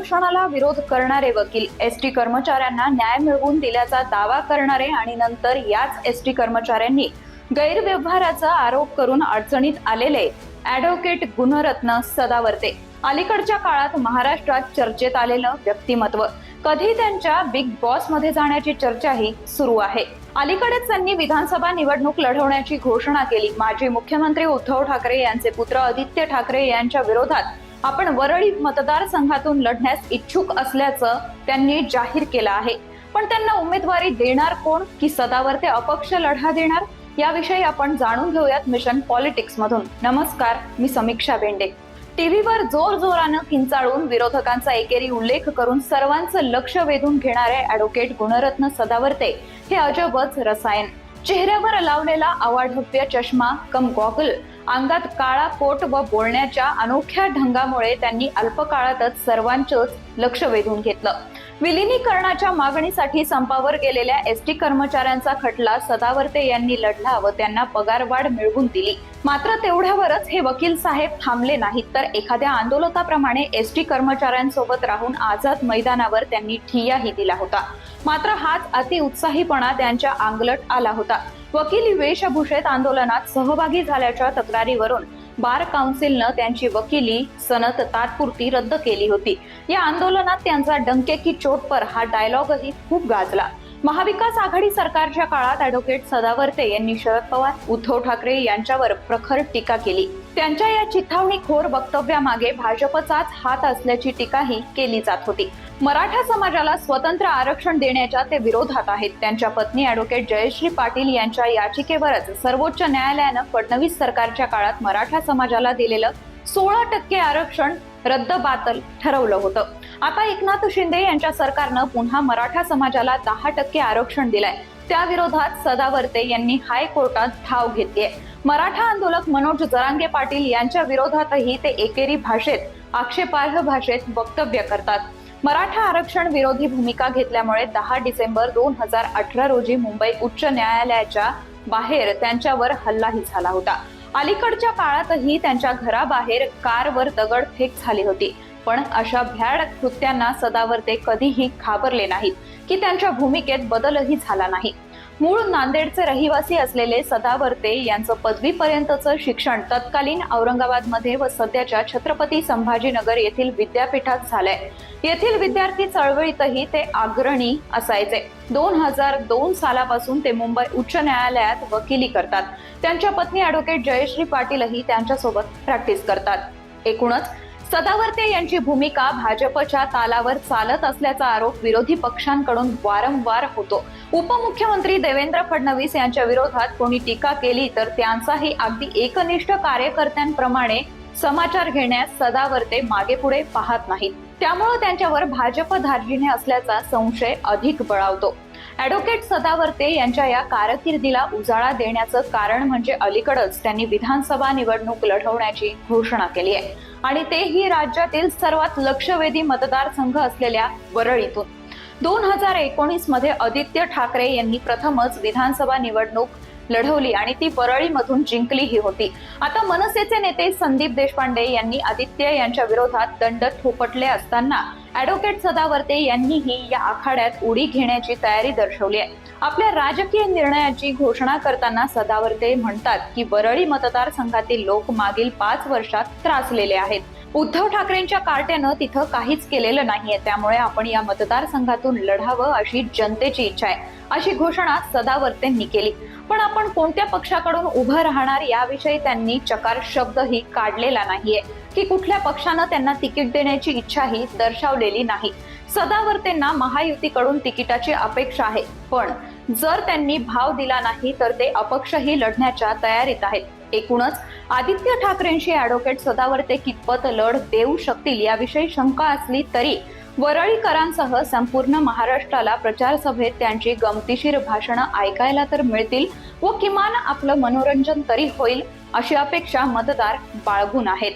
आरक्षणाला विरोध करणारे वकील एस टी कर्मचाऱ्यांना न्याय मिळवून दिल्याचा दावा करणारे आणि नंतर याच एस टी कर्मचाऱ्यांनी गैरव्यवहाराचा आरोप करून अडचणीत आलेले ॲडव्होकेट गुणरत्न सदावर्ते. अलीकडच्या काळात महाराष्ट्रात चर्चेत आलेलं व्यक्तिमत्व. कधी त्यांच्या बिग बॉसमध्ये जाण्याची चर्चाही सुरू आहे. अलीकडेच त्यांनी विधानसभा निवडणूक लढवण्याची घोषणा केली. माजी मुख्यमंत्री उद्धव ठाकरे यांचे पुत्र आदित्य ठाकरे यांच्या विरोधात आपण वरळी मतदारसंघातून लढण्यास इच्छुक असल्याचं त्यांनी जाहीर केलं आहे. पण त्यांना उमेदवारी देणार कोण? की सदावर ते अपक्ष लढा देणार? याविषयी आपण जाणून घेऊयात मिशन पॉलिटिक्स मधून. नमस्कार मी समीक्षा बेंडे. टीव्हीवर जोर जोरानं किंचाळून विरोधकांचा एकेरी उल्लेख करून सर्वांचं लक्ष वेधून घेणारे ऍडव्होकेट गुणरत्न सदावर्ते हे अजबच रसायन. चेहऱ्यावर लावलेला अवाढव्य चष्मा कम गॉगल अंगात काळा कोट व बोलण्याच्या अनोख्या ढंगामुळे त्यांनी अल्पकाळातच सर्वांचंच लक्ष वेधून घेतलं. विलिनीकरणाच्या मागणीसाठी संपावर गेलेल्या एस टी कर्मचाऱ्यांचा खटला सदावर्ते यांनी लढला व त्यांना पगारवाढ मिळवून दिली. मात्र तेवढ्यावरच हे वकील साहेब थांबले नाहीत. तर एखाद्या आंदोलकाप्रमाणे एस टी कर्मचाऱ्यांसोबत राहून आझाद मैदानावर त्यांनी ठियाही दिला होता. मात्र हाच अतिउत्साहीपणा त्यांच्या आंगलट आला होता. वकील वेशभूषेत आंदोलनात सहभागी झाल्याच्या तक्रारीवरून बार काउन्सिलनं त्यांची वकिली सनत तात्पुरती रद्द केली होती. या आंदोलनात त्यांचा डंके की चोट पर हा डायलॉगही खूप गाजला. महाविकास आघाडी सरकारच्या काळात ॲडव्होकेट सदावर्ते यांनी शरद पवार उद्धव ठाकरे यांच्यावर प्रखर टीका केली. त्यांच्या या चिथावणीखोर वक्तव्यामागे भाजपचाच हात असल्याची टीकाही केली जात होती. मराठा समाजाला स्वतंत्र आरक्षण देण्याच्या ते विरोधात आहेत. त्यांच्या पत्नी अॅडव्होकेट जयश्री पाटील यांच्या याचिकेवरच सर्वोच्च न्यायालयानं फडणवीस सरकारच्या काळात मराठा समाजाला दिलेलं सोळा टक्के आरक्षण रद्द बातल ठरवलं होतं. आता एकनाथ शिंदे यांच्या सरकारनं पुन्हा मराठा समाजाला दहा टक्के आरक्षण दिलंय. त्याविरोधात सदावर्ते यांनी हायकोर्टात धाव आहे मराठा आंदोलक मनोज जरांगे पाटील यांच्या विरोधातही ते एकेरी भाषेत आक्षेपार्ह भाषेत वक्तव्य करतात. मराठा आरक्षण विरोधी भूमिका घेतल्यामुळे दहा डिसेंबर दोन हजार अठरा रोजी मुंबई उच्च न्यायालयाच्या बाहेर त्यांच्यावर हल्लाही झाला होता. अलीकडच्या काळातही त्यांच्या घराबाहेर कारवर दगडफेक झाली होती. पण अशा भ्याड कृत्यांना सदावर्ते कधीही घाबरले नाहीत की त्यांच्या भूमिकेत बदलही झाला नाही. मूळ नांदेडचे रहिवासी असलेले सदावर्ते यांचं पदवीपर्यंतचं शिक्षण तत्कालीन औरंगाबादमध्ये व सध्याच्या छत्रपती संभाजीनगर येथील विद्यापीठात झालंय. येथील विद्यार्थी चळवळीतही ते अग्रणी असायचे. दोन हजार दोन सालापासून ते मुंबई उच्च न्यायालयात वकिली करतात. त्यांच्या पत्नी ॲडव्होकेट जयश्री पाटीलही त्यांच्यासोबत प्रॅक्टिस करतात. एकूणच सदावर्ते यांची भूमिका भाजपच्या तालावर चालत असल्याचा आरोप विरोधी पक्षांकडून वारंवार होतो. उपमुख्यमंत्री देवेंद्र फडणवीस यांच्या विरोधात कोणी टीका केली तर त्यांचाही अगदी एकनिष्ठ कार्यकर्त्यांप्रमाणे समाचार घेण्यास सदावर्ते मागेपुढे पाहत नाहीत. त्यामुळे त्यांच्यावर भाजप धार्जिणे असल्याचा संशय अधिक बळावतो. ॲडव्होकेट सदावर्ते यांच्या या कारकिर्दीला उजाळा देण्याचं कारण म्हणजे अलीकडच त्यांनी विधानसभा निवडणूक लढवण्याची घोषणा केली आहे. आणि तेही राज्यातील सर्वात लक्षवेधी मतदारसंघ असलेल्या वरळीतून. दोन हजार एकोणीसमध्ये आदित्य ठाकरे यांनी प्रथमच विधानसभा निवडणूक लढवली आणि ती परळीमधून जिंकलीही होती. आता मनसेचे नेते संदीप देशपांडे यांनी आदित्य यांच्या विरोधात दंड थोपटले असताना ॲडव्होकेट सदावर्ते यांनीही या आखाड्यात उडी घेण्याची तयारी दर्शवली आहे. आपल्या राजकीय निर्णयाची घोषणा करताना सदावर्ते म्हणतात की वरळी मतदारसंघातील लोक मागील पाच वर्षात त्रासलेले आहेत. उद्धव ठाकरेंच्या कार्ट्यानं तिथं काहीच केलेलं नाहीये. त्यामुळे आपण या मतदारसंघातून लढावं अशी जनतेची इच्छा आहे. अशी घोषणा सदावर्तेंनी केली. पण आपण कोणत्या पक्षाकडून उभं राहणार याविषयी त्यांनी चकार शब्दही काढलेला नाहीये. की कुठल्या पक्षानं त्यांना तिकीट देण्याची इच्छाही दर्शवलेली नाही. सदावर्तेंना महायुतीकडून तिकिटाची अपेक्षा आहे. पण जर त्यांनी भाव दिला नाही तर ते अपक्षही लढण्याच्या तयारीत आहेत. एकूणच आदित्य ठाकरेंशी ॲडव्होकेट सदावर्ते कितपत लढ देऊ शकतील याविषयी शंका असली तरी वरळीकरांसह संपूर्ण महाराष्ट्राला प्रचार सभेत त्यांची गमतीशीर भाषणं ऐकायला तर मिळतील व किमान आपलं मनोरंजन तरी होईल अशी अपेक्षा मतदार बाळगून आहेत.